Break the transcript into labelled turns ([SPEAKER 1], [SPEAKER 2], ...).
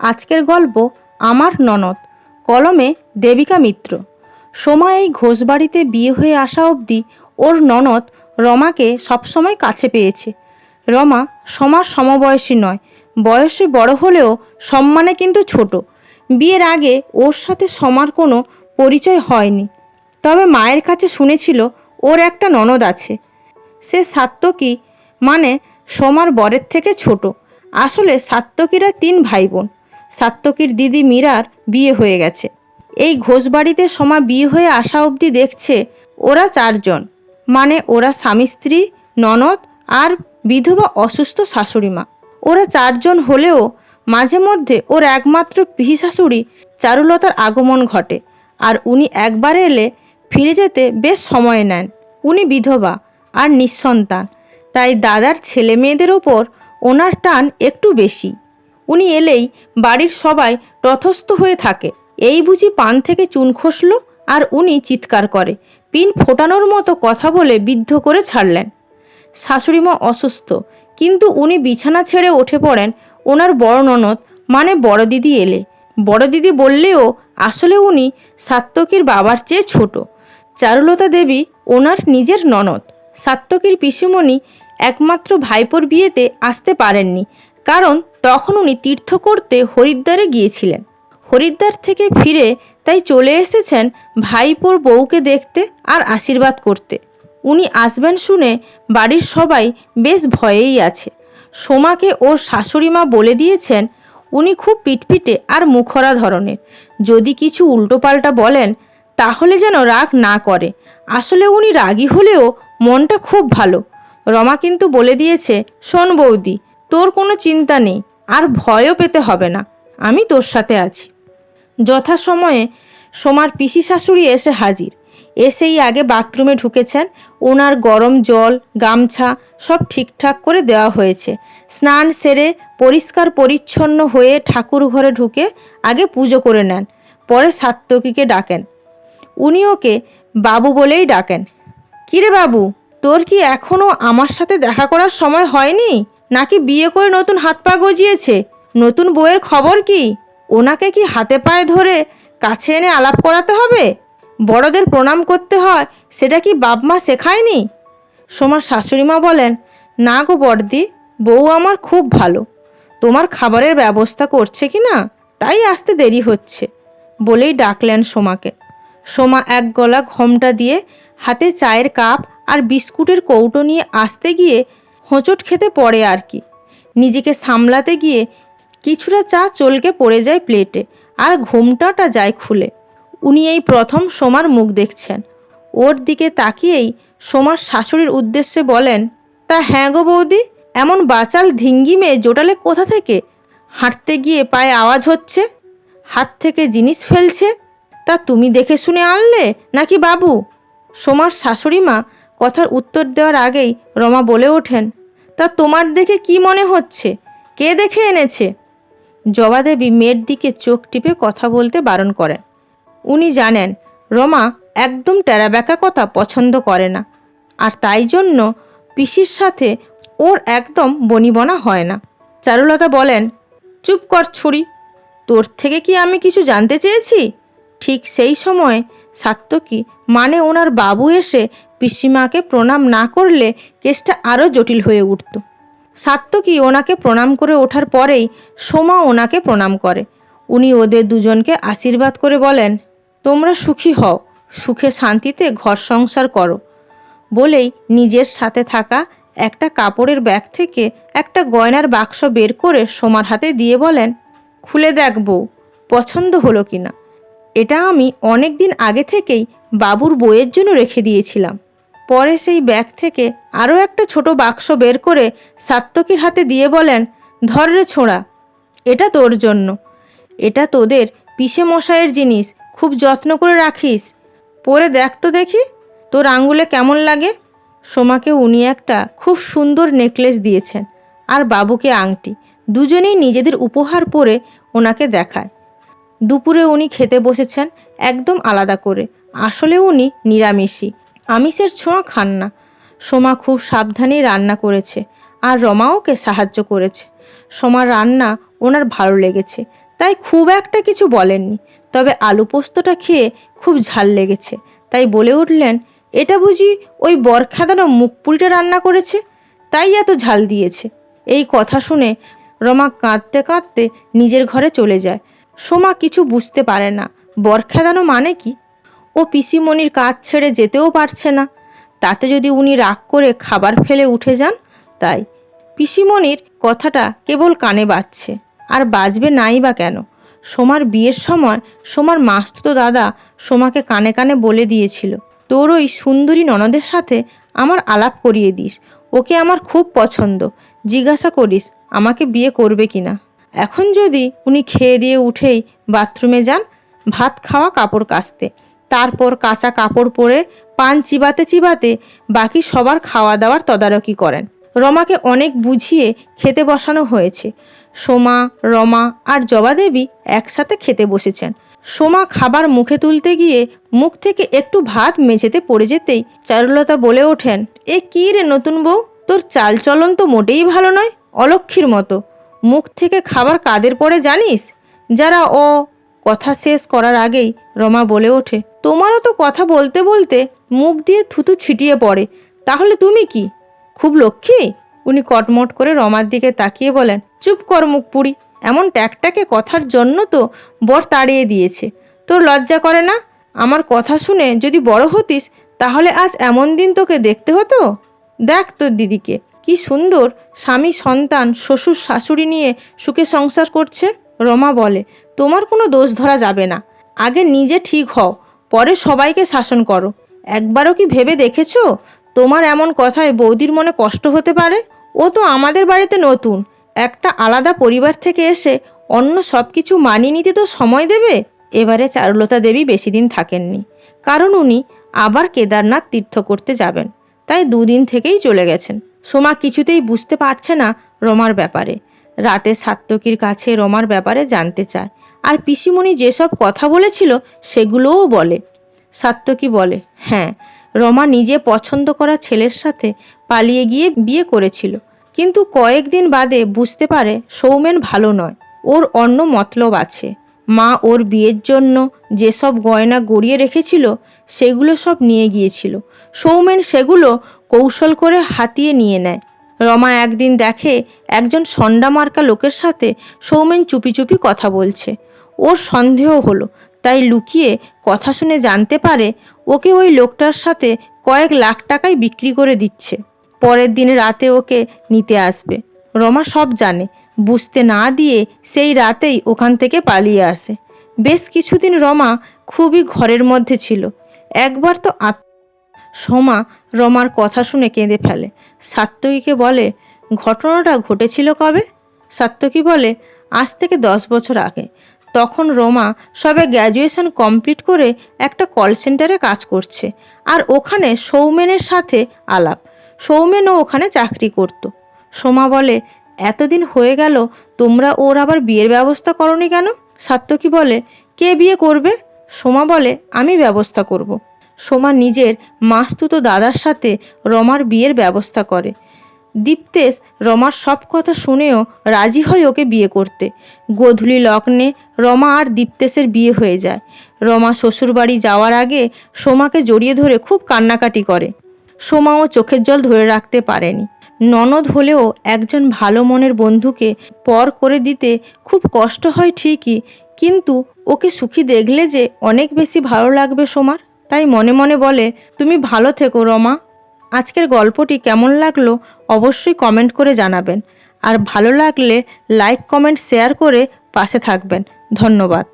[SPEAKER 1] আজকের গল্প আমার ননদ, কলমে দেবিকা মিত্র। সোমা এই ঘোষবাড়িতে বিয়ে হয়ে আসা অবধি ওর ননদ রমাকে সবসময় কাছে পেয়েছে। রমা সমার সমবয়সী নয়, বয়সে বড় হলেও সম্মানে কিন্তু ছোট। বিয়ের আগে ওর সাথে সমার কোনো পরিচয় হয়নি, তবে মায়ের কাছে শুনেছিল ওর একটা ননদ আছে। সে সাত্তকী মানে সোমার বরের থেকে ছোট। আসলে সাত্তকীরা তিন ভাই বোন সাত্তকীর দিদি মীরার বিয়ে হয়ে গেছে। এই ঘোষবাড়িতে সোমা বিয়ে হয়ে আসা অবধি দেখছে ওরা চারজন। মানে ওরা স্বামী স্ত্রী, ননদ আর বিধবা অসুস্থ শাশুড়ি মা। ওরা চারজন হলেও মাঝে মধ্যে ওর একমাত্র পিসি শাশুড়ি চারুলতার আগমন ঘটে আর উনি একবার এলে ফিরে যেতে বেশ সময় নেন। উনি বিধবা আর নিঃসন্তান। তাই দাদার ছেলে মেয়েদের ওপর ওনার টান একটু বেশি। উনি এলেই বাড়ির সবাই তথস্থ হয়ে থাকে। এই বুঝি পান থেকে চুন খসলো আর উনি চিৎকার করে। পিন ফোটানোর মতো কথা বলে বিদ্ধ করে ছাড়লেন। শাশুড়িমা অসুস্থ, কিন্তু উনি বিছানা ছেড়ে উঠে পড়েন ওনার বড় ননদ মানে বড় দিদি এলে। বড় দিদি বললেও আসলে উনি সাত্তকীর বাবার চেয়ে ছোট। চারুলতা দেবী ওনার নিজের ননদ। সাত্তকীর পিসিমণি একমাত্র ভাইপোর বিয়েতে আসতে পারেননি। কারণ তখন উনি তীর্থ করতে হরিদ্বারে গিয়েছিলেন। হরিদ্বার থেকে ফিরে তাই চলে এসেছেন ভাইপোর বউকে দেখতে আর আশীর্বাদ করতে। উনি আসবেন শুনে বাড়ির সবাই বেশ ভয়েই আছে। সোমাকে ওর শাশুড়ি মা বলে দিয়েছেন, উনি খুব পিটপিটে আর মুখরা ধরনের। যদি কিছু উল্টোপাল্টা বলেন, তাহলে যেন রাগ না করে। আসলে উনি রাগী হলেও মনটা খুব ভালো। রমা কিন্তু বলে দিয়েছে, শোন বৌদি তোর কোনো চিন্তা নেই, আর ভয়ও পেতে হবে না। আমি তোর সাথে আছি। যথাসময়ে সোমার পিসি শাশুড়ি এসে হাজির। এসেই আগে বাথরুমে ঢুকেছেন। ওনার গরম জল, গামছা সব ঠিকঠাক করে দেওয়া হয়েছে। স্নান সেরে পরিষ্কার পরিচ্ছন্ন হয়ে ঠাকুর ঘরে ঢুকে আগে পুজো করে নেন। পরে সাত্তকীকে ডাকেন। উনি ওকে বাবু বলেই ডাকেন। কিরে বাবু, তোর কি এখনও আমার সাথে দেখা করার সময় হয়নি? নাকি বিয়ে করে নতুন হাত পা গজিয়েছে? নতুন বইয়ের খবর কি? ওনাকে কি হাতে পায়ে ধরে কাছে এনে আলাপ করাতে হবে? বড়দের প্রণাম করতে হয়, সেটা কি বাপ মা শেখায়নি? সোমার শাশুড়ি মা বলেন, না গো বড়দি, বউ আমার খুব ভালো। তোমার খাবারের ব্যবস্থা করছে কি না? তাই আসতে দেরি হচ্ছে। বলেই ডাকলেন সোমাকে। সোমা এক গলা ঘোমটা দিয়ে হাতে চায়ের কাপ আর বিস্কুটের কৌটো নিয়ে আসতে গিয়ে হোঁচট খেতে পড়ে আর কি। নিজেকে সামলাতে গিয়ে কিছুটা চা চলকে পড়ে যায় প্লেটে আর ঘোমটাটা যায় খুলে। উনি এই প্রথম সোমার মুখ দেখছেন। ওর দিকে তাকিয়েই সোমার শাশুড়ির উদ্দেশ্যে বলেন, তা হ্যাঁ গো বৌদি, এমন বাচাল ধিঙ্গি মেয়ে জোটালে কোথা থেকে? হাঁটতে গিয়ে পায়ে আওয়াজ হচ্ছে, হাত থেকে জিনিস ফেলছে, তা তুমি দেখে শুনে আনলে নাকি বাবু? সোমার শাশুড়ি মা কথার উত্তর দেওয়ার আগেই রমা বলে ওঠেন তা তোমার দেখে কি মনে হচ্ছে? কে দেখে এনেছে? জবাদেবী মেয়ের দিকে চোখ টিপে কথা বলতে বারণ করেন উনি জানেন, রমা একদম টেরাবেকা কথা পছন্দ করে না। আর তাই জন্য পিসির সাথে ওর একদম বনিবনা হয় না। চারুলতা বলেন, চুপ কর ছুরি, তোর থেকে কি আমি কিছু জানতে চেয়েছি? ঠিক সেই সময় সাত্তকী মানে ওনার বাবু এসে পিসিমাকে প্রণাম না করলে কেসটা আরও জটিল হয়ে উঠত। সাত্তকী ওনাকে প্রণাম করে ওঠার পরেই সোমা ওনাকে প্রণাম করে। উনি ওদের দুজনকে আশীর্বাদ করে বলেন, তোমরা সুখী হও, সুখে শান্তিতে ঘর সংসার করো। বলেই নিজের সাথে থাকা একটা কাপড়ের ব্যাগ থেকে একটা গয়নার বাক্স বের করে সোমার হাতে দিয়ে বলেন, খুলে দেখ বউ, পছন্দ হলো কি না এটা আমি অনেক দিন আগে থেকেই বাবুর বইয়ের জন্য রেখে দিয়েছিলাম। পরে সেই ব্যাগ থেকে আরও একটা ছোট বাক্স বের করে সাত্তকীর হাতে দিয়ে বলেন, ধর রে ছোঁড়া, এটা তোর জন্য। এটা তোদের পিসে মশাইয়ের জিনিস, খুব যত্ন করে রাখিস। পরে দেখ তো দেখি, তোর আঙ্গুলে কেমন লাগে? সোমাকে উনি একটা খুব সুন্দর নেকলেস দিয়েছেন আর বাবুকে আংটি। দুজনেই নিজেদের উপহার পরে ওনাকে দেখায়। দুপুরে উনি খেতে বসেছেন একদম আলাদা করে। আসলে উনি নিরামিষই। আমিষের ছোঁয়া খান না। সোমা খুব সাবধানেই রান্না করেছে আর রমা ওকে সাহায্য করেছে। সোমার রান্না ওনার ভালো লেগেছে, তাই খুব একটা কিছু বলেননি। তবে আলু পোস্তটা খেয়ে খুব ঝাল লেগেছে, তাই বলে উঠলেন, এটা বুঝি ওই বরখাদানো মুখ পুরিটা রান্না করেছে? তাই এত ঝাল দিয়েছে। এই কথা শুনে রমা কাঁদতে কাঁদতে নিজের ঘরে চলে যায়। সোমা কিছু বুঝতে পারে না, বরখাদানো মানে কি? ও পিসিমণির কাজ ছেড়ে যেতেও পারছে না। তাতে যদি উনি রাগ করে খাবার ফেলে উঠে যান, তাই পিসিমণির কথাটা কেবল কানে বাজছে। আর বাজবে নাই বা কেন? সোমার বিয়ের সময় সোমার মাস্তুতো দাদা সোমাকে কানে কানে বলে দিয়েছিল, তোর ওই সুন্দরী ননদের সাথে আমার আলাপ করিয়ে দিস। ওকে আমার খুব পছন্দ। জিজ্ঞাসা করিস আমাকে বিয়ে করবে কিনা এখন যদি উনি খেয়ে দিয়ে উঠেই বাথরুমে যান, ভাত খাওয়া কাপড় কাচতে। তারপর কাঁচা কাপড় পরে পান চিবাতে চিবাতে বাকি সবার খাওয়া দাওয়ার তদারকি করেন। রমাকে অনেক বুঝিয়ে খেতে বসানো হয়েছে। সোমা, রমা আর জবা দেবী একসাথে খেতে বসেছেন। সোমা খাবার মুখে তুলতে গিয়ে মুখ থেকে একটু ভাত মেঝেতে পড়ে যেতেই চারুলতা বলে ওঠেন, এ কী রে নতুন বউ? তোর চালচলন তো মোটেই ভালো নয়, অলক্ষীর মতো। মুখ থেকে খাবার কাদের পড়ে জানিস? যারা অ কথা শেষ করার আগেই রমা বলে ওঠে তোমারও তো কথা বলতে বলতে মুখ দিয়ে থুতু ছিটিয়ে পড়ে। তাহলে তুমি কি? খুব লক্ষ্মী? উনি কটমট করে রমার দিকে তাকিয়ে বলেন, চুপ কর মুখ পুরি এমন ট্যাকটাকে কথার জন্য তো বর তাড়িয়ে দিয়েছে। তোর লজ্জা করে না? আমার কথা শুনে যদি বড় হতিস, তাহলে আজ এমন দিন তোকে দেখতে হতো? দেখ তোর দিদিকে, কি সুন্দর স্বামী, সন্তান, শ্বশুর, শাশুড়ি নিয়ে সুখে সংসার করছে। রমা বলে, তোমার কোনো দোষ ধরা যাবে না। আগে নিজে ঠিক হও। পরে সবাইকে শাসন করো। একবারও কি ভেবে দেখেছ? তোমার এমন কথায় বৌদির মনে কষ্ট হতে পারে? ও তো আমাদের বাড়িতে নতুন। একটা আলাদা পরিবার থেকে এসে অন্য সব কিছু মানিয়ে নিতে তো সময় দেবে? এবারে চারুলতা দেবী বেশি দিন থাকেননি। কারণ উনি আবার কেদারনাথ তীর্থ করতে যাবেন। তাই দুদিন থেকেই চলে গেছেন। সোমা কিছুতেই বুঝতে পারছে না রমার ব্যাপারে। রাতে সাত্তকীর কাছে রমার ব্যাপারে জানতে চায়। আর পিসিমণি যেসব কথা বলেছিল, সেগুলোও বলে। সাত্তকী বলে হ্যাঁ রমা নিজে পছন্দ করা ছেলের সাথে পালিয়ে গিয়ে বিয়ে করেছিল। কিন্তু কয়েকদিন বাদে বুঝতে পারে সৌমেন ভালো নয়। ওর অন্য মতলব আছে। মা ওর বিয়ের জন্য যেসব গয়না গড়িয়ে রেখেছিল, সেগুলো সব নিয়ে গিয়েছিল। সৌমেন সেগুলো কৌশল করে হাতিয়ে নিয়ে নেয়। রমা একদিন দেখে একজন সন্ডা মার্কা লোকের সাথে সৌমেন চুপি চুপি কথা বলছে। ওর সন্দেহ হলো। তাই লুকিয়ে কথা শুনে জানতে পারে, ওকে ওই লোকটার সাথে কয়েক লাখ টাকায় বিক্রি করে দিচ্ছে। পরের দিন রাতে ওকে নিতে আসবে। রমা সব জানে। বুঝতে না দিয়ে সেই রাতেই ওখান থেকে পালিয়ে আসে। বেশ কিছুদিন রমা খুবই ঘরের মধ্যে ছিল। একবার তো আত সোমা রমার কথা শুনে কেঁদে ফেলে। সাত্তকীকে বলে, ঘটনাটা ঘটেছিল কবে? সাত্তকী বলে, আজ থেকে দশ বছর আগে। তখন রমা সবে গ্র্যাজুয়েশন কমপ্লিট করে একটা কল সেন্টারে কাজ করছে। আর ওখানে সৌমেনের সাথে আলাপ। সৌমেনও ওখানে চাকরি করত। সোমা বলে, এতদিন হয়ে গেল, তোমরা ওর আবার বিয়ের ব্যবস্থা করনি কেন? সাত্তকী বলে, কে বিয়ে করবে? সোমা বলে, আমি ব্যবস্থা করব। সোমা নিজের মাস্তুতো দাদার সাথে রমার বিয়ের ব্যবস্থা করে। দীপ্তেশ রমার সব কথা শুনেও রাজি হয় ওকে বিয়ে করতে। গোধূলি লগ্নে রমা আর দীপ্তেশের বিয়ে হয়ে যায়। রমা শ্বশুরবাড়ি যাওয়ার আগে সোমাকে জড়িয়ে ধরে খুব কান্নাকাটি করে। সোমাও চোখের জল ধরে রাখতে পারেনি। ননদ হলেও একজন ভালো মনের বন্ধুকে পর করে দিতে খুব কষ্ট হয় ঠিকই, কিন্তু ওকে সুখী দেখলে যে অনেক বেশি ভালো লাগবে সোমার, তাই মনে মনে বলে, তুমি ভালো থেকো রমা। আজকের গল্পটি কেমন লাগল অবশ্যই কমেন্ট করে জানাবেন। আর ভালো লাগলে লাইক, কমেন্ট, শেয়ার করে পাশে থাকবেন। ধন্যবাদ।